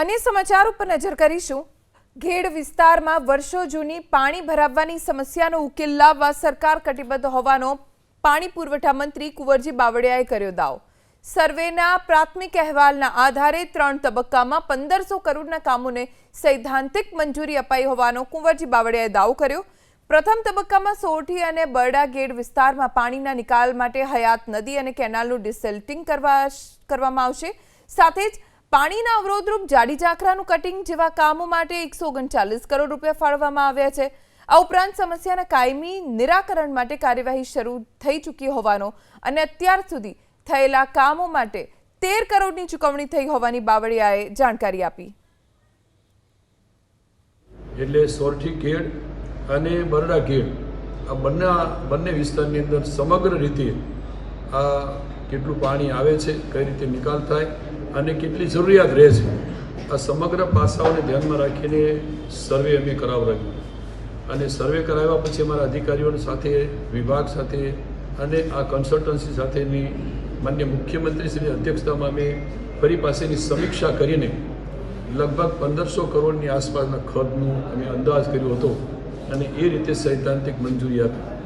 અન્ય સમાચાર ઉપર નજર કરીશું. ઘેડ વિસ્તારમાં વર્ષો જૂની પાણી ભરાવવાની સમસ્યાનો ઉકેલ લાવવા સરકાર કટિબદ્ધ હોવાનો પાણી પુરવઠા મંત્રી કુંવરજી બાવળિયાએ કર્યો દાવો. સર્વેના પ્રાથમિક અહેવાલના આધારે ત્રણ તબક્કામાં પંદરસો કરોડના કામોને સૈદ્ધાંતિક મંજૂરી અપાઈ હોવાનો કુંવરજી બાવળિયાએ દાવો કર્યો. પ્રથમ તબક્કામાં સોરઠી અને બરડા ગેડ વિસ્તારમાં પાણીના નિકાલ માટે હયાત નદી અને કેનાલનું ડિસેલ્ટિંગ કરવા કરવામાં આવશે. સાથે જ પાણીના અવરોધરૂપ જાડી ઝાખરાનું કટિંગ જેવા કામો માટે એકસો ઓગણચાલીસ કરોડ રૂપિયા ફાળવવામાં આવ્યા છે. આ ઉપરાંત સમસ્યાના કાયમી નિરાકરણ માટે કાર્યવાહી શરૂ થઈ ચૂકી હોવાનો અને અત્યાર સુધી થયેલા કામો માટે તેર કરોડની ચૂકવણી થઈ હોવાની બાવળિયાએ જાણકારી આપી. એટલે સોરઠી ખેડ અને બરડા ખેડ આ બંને બંને વિસ્તારની અંદર સમગ્ર રીતે આ કેટલું પાણી આવે છે, કઈ રીતે નિકાલ થાય અને કેટલી જરૂરિયાત રહે છે. આ સમગ્ર પાસાઓને ધ્યાનમાં રાખીને સર્વે અમે કરાવડાવ્યું. અને સર્વે કરાવ્યા પછી અમારા અધિકારીઓની સાથે, વિભાગ સાથે અને આ કન્સલ્ટન્સી સાથેની માન્ય મુખ્યમંત્રીશ્રીની અધ્યક્ષતામાં અમે ફરી પાસેની સમીક્ષા કરીને લગભગ પંદરસો કરોડની આસપાસના ખર્ચનું અમે અંદાજ કર્યો હતો અને એ રીતે સૈદ્ધાંતિક મંજૂરી આપી.